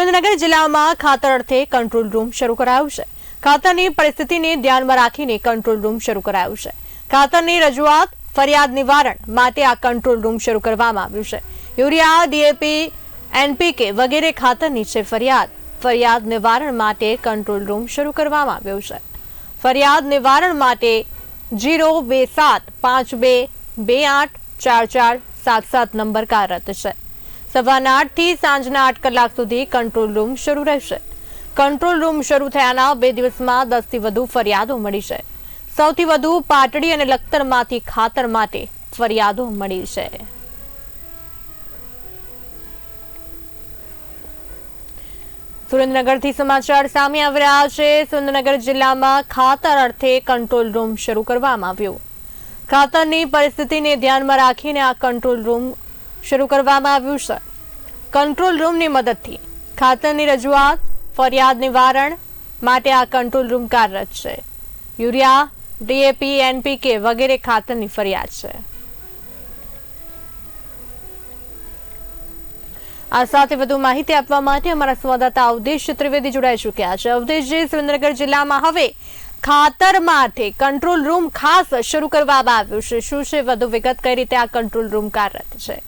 સુરેન્દ્રનગર જિલ્લામાં ખાતર અર્થે કંટ્રોલ રૂમ શરૂ કરાયું છે. ખાતરની પરિસ્થિતિને ધ્યાનમાં રાખીને કંટ્રોલ રૂમ શરૂ કરાયું છે. ખાતરની રજૂઆત ફરિયાદ નિવારણ માટે આ કંટ્રોલ રૂમ શરૂ કરવામાં આવ્યું છે. યુરિયા, ડીએપી, એનપીકે વગેરે ખાતરની છે ફરિયાદ. ફરિયાદ નિવારણ માટે કંટ્રોલ રૂમ શરૂ કરવામાં આવ્યો છે. ફરિયાદ નિવારણ માટે જીરો બે સાત પાંચ બે બે આઠ ચાર ચાર સાત સાત નંબર કાર્યરત છે. સવારના આઠથી સાંજના આઠ કલાક સુધી કંટ્રોલ રૂમ શરૂ રહેશે. કંટ્રોલ રૂમ શરૂ થયાના બે દિવસમાં દસથી વધુ ફરિયાદો મળી છે. સૌથી વધુ પાટડી અને લખતરમાંથી ખાતર માટે ફરિયાદો મળી છે. સુરેન્દ્રનગરથી સમાચાર સામે આવી રહ્યા છે. સુરેન્દ્રનગર જિલ્લામાં ખાતર અર્થે કંટ્રોલ રૂમ શરૂ કરવામાં આવ્યું. ખાતરની પરિસ્થિતિને ધ્યાનમાં રાખીને આ કંટ્રોલ રૂમ શરૂ કરવામાં આવ્યું છે. કંટ્રોલ રૂમની મદદથી ખાતરની રજૂઆત, ફરિયાદ નિવારણ માટે આ કંટ્રોલ રૂમ કાર્યરત છે. યુરિયા ડીએપી એનપીકે વગેરે ખાતરની ફરિયાદ છે. આ સાથે વધુ માહિતી આપવા માટે અમારા સંવાદદાતા અવધેશ ત્રિવેદી જોડાઈ ચૂક્યા છે. અવધેશજી સુરેન્દ્રનગર જિલ્લામાં હવે ખાતર માટે કંટ્રોલ રૂમ ખાસ શરૂ કરવામાં આવ્યું છે. શું છે? વધુ વિગત કઈ રીતે આ કંટ્રોલ રૂમ કાર્યરત છે?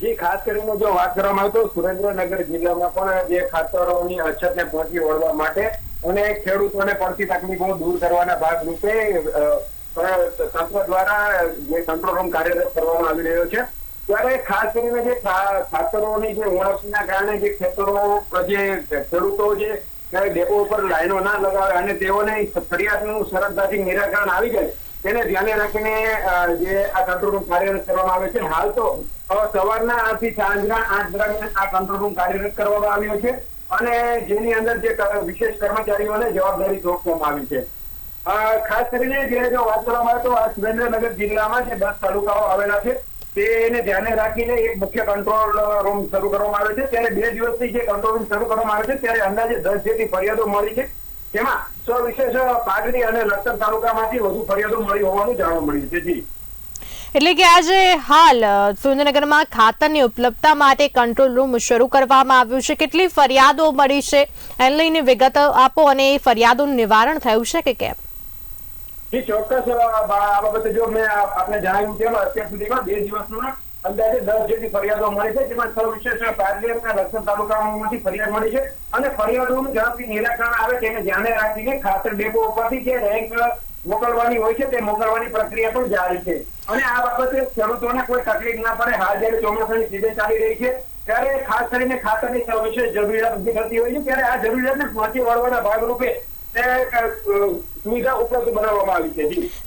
જી, ખાસ કરીને જો વાત કરવામાં આવે તો સુરેન્દ્રનગર જિલ્લામાં પણ જે ખાતરોની અછતને પહોંચી વળવા માટે અને ખેડૂતોને પડતી તકલીફો દૂર કરવાના ભાગરૂપે તંત્ર દ્વારા જે કંટ્રોલ રૂમ કાર્યરત કરવામાં આવી રહ્યો છે. ત્યારે ખાસ કરીને જે ખાતરોની જે ઉણપના કારણે જે ખેતરો, જે ખેડૂતો જે ડેપો ઉપર લાઈનો ના લગાવે અને તેઓને ફરિયાદનું સરળતાથી નિરાકરણ આવી જાય, તેને ધ્યાને રાખીને જે આ કંટ્રોલ રૂમ કાર્યરત કરવામાં આવે છે. હાલ તો સવારના આઠથી સાંજના આઠ દરમિયાન આ કંટ્રોલ રૂમ કાર્યરત કરવામાં આવ્યો છે અને જેની અંદર જે વિશેષ કર્મચારીઓને જવાબદારી સોંપવામાં આવી છે. ખાસ કરીને જે જો વાત કરવામાં આવે તો આ સુરેન્દ્રનગર જિલ્લામાં જે દસ તાલુકાઓ આવેલા છે તેને ધ્યાને રાખીને એક મુખ્ય કંટ્રોલ રૂમ શરૂ કરવામાં આવે છે. ત્યારે બે દિવસથી જે કંટ્રોલ રૂમ શરૂ કરવામાં આવે છે, ત્યારે અંદાજે દસ જેટલી ફરિયાદો મળી છે. તેમાં સવિશેષ પાટડી અને લખતર તાલુકામાંથી વધુ ફરિયાદો મળી હોવાનું જાણવા મળ્યું છે. જી. એટલે કે આજે હાલ સુરેન્દ્રનગરમાં ખાતરની ઉપલબ્ધતા માટે કંટ્રોલ રૂમ શરૂ કરવામાં આવ્યું છે. કેટલી ફરિયાદો મળી છે? એને લઈને વિગત આપો અને એ ફરિયાદોનું નિવારણ થયું છે કે કેમ? ચોક્કસ આ બાબતે જો મેં આપને જણાવ્યું તેમ અત્યાર સુધીમાં બે દિવસમાં અંદાજે દસ જેટલી ફરિયાદો મળી છે, જેમાં સવિશેષ પારડી અને લક્ષણ તાલુકામાંથી ફરિયાદ મળી છે. અને ફરિયાદોનું ઝડપથી નિરાકરણ આવે તેને ધ્યાને રાખીને ખાતર ડેપો ઉપરથી જે રેન્ક મોકલવાની હોય છે, તે મોકલવાની પ્રક્રિયા પણ જારી છે. અને આ બાબતે ખેડૂતોને કોઈ તકલીફ ના પડે. હાલ જયારે ચોમાસાની સીઝન ચાલી રહી છે, ત્યારે ખાસ કરીને ખાતરની વિશે જરૂરિયાત ઊભી થતી હોય છે, ત્યારે આ જરૂરિયાતને પહોંચી વળવાના ભાગરૂપે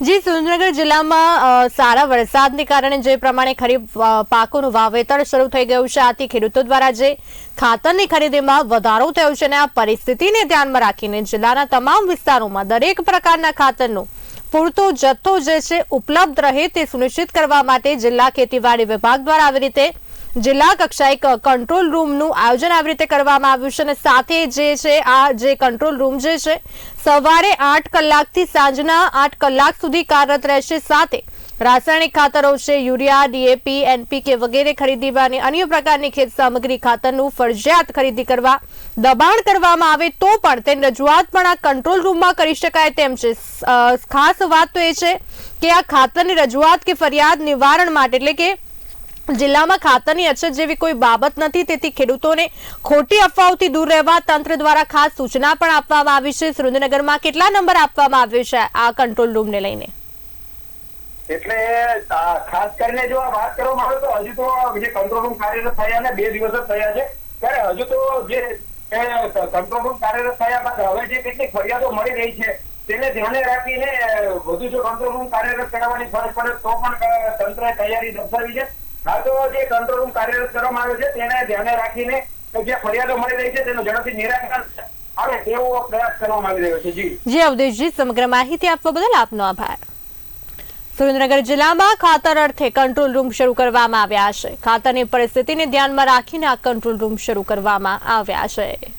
જી. સુરેન્દ્રનગર જિલ્લામાં સારા વરસાદને કારણે જે પ્રમાણે ખરીફ પાકોનું વાવેતર શરૂ થઈ ગયું છે, આથી ખેડૂતો દ્વારા જે ખાતરની ખરીદીમાં વધારો થયો છે અને આ પરિસ્થિતિને ધ્યાનમાં રાખીને જિલ્લાના તમામ વિસ્તારોમાં દરેક પ્રકારના ખાતરનો પૂરતો જથ્થો જે છે, ઉપલબ્ધ રહે તે સુનિશ્ચિત કરવા માટે જિલ્લા ખેતીવાડી વિભાગ દ્વારા આવી રીતે જિલ્લા કક્ષાએ કંટ્રોલ રૂમનું આયોજન આવી રીતે કરવામાં આવ્યું છે અને સાથે જે છે, આ જે કંટ્રોલ રૂમ જે છે, સવારે આઠ કલાકથી સાંજના આઠ કલાક સુધી કાર્યરત રહેશે. સાથે રાસાયણિક ખાતરો છે, યુરિયા ડીએપી એનપીકે વગેરે ખરીદીવાની અન્ય પ્રકારની ખેત સામગ્રી ખાતરનું ફરજિયાત ખરીદી કરવા દબાણ કરવામાં આવે તો પણ તેની રજૂઆત પણ આ કંટ્રોલ રૂમમાં કરી શકાય તેમ છે. ખાસ વાત તો એ છે કે આ ખાતરની રજૂઆત કે ફરિયાદ નિવારણ માટે એટલે કે જિલ્લામાં ખાતરની અછત જેવી કોઈ બાબત નથી, તેથી ખેડૂતોને ખોટી અફવાઓથી દૂર રહેવા તંત્ર દ્વારા ખાસ સૂચના પણ આપવામાં આવી છે. સુરેન્દ્રનગરમાં કેટલા નંબર આપવામાં આવ્યો છે આ કંટ્રોલ રૂમને લઈને? એટલે ખાસ કરીને જો આ વાત કરવામાં આવે તો હજુ તો કંટ્રોલ રૂમ કાર્યરત થયા ને બે દિવસ જ થયા છે. ત્યારે હજુ તો જે કંટ્રોલ રૂમ કાર્યરત થયા બાદ હવે જે કેટલીક ફરિયાદો મળી રહી છે, તેને ધ્યાને રાખીને, વધુ જો કંટ્રોલ રૂમ કાર્યરત કરાવવાની ફરજ પડે તો પણ તંત્રએ તૈયારી દર્શાવી છે. તો જે કંટ્રોલ રૂમ કાર્યરત કરવામાં આવ્યો છે. તેને ધ્યાને રાખીને જે ફરિયાદો મળી રહી છે તેનું ઝડપથી નિરાકરણ આવે તેવો પ્રયાસ કરવામાં આવી રહ્યો છે. જી. જી, અવધેશજી, સમગ્ર માહિતી આપવા બદલ આપનો આભાર. સુરેન્દ્રનગર જિલ્લામાં ખાતર અર્થે કંટ્રોલ રૂમ શરૂ કરવામાં આવ્યા છે. ખાતરની પરિસ્થિતિને ધ્યાનમાં રાખીને આ કંટ્રોલ રૂમ શરૂ કરવામાં આવ્યા છે.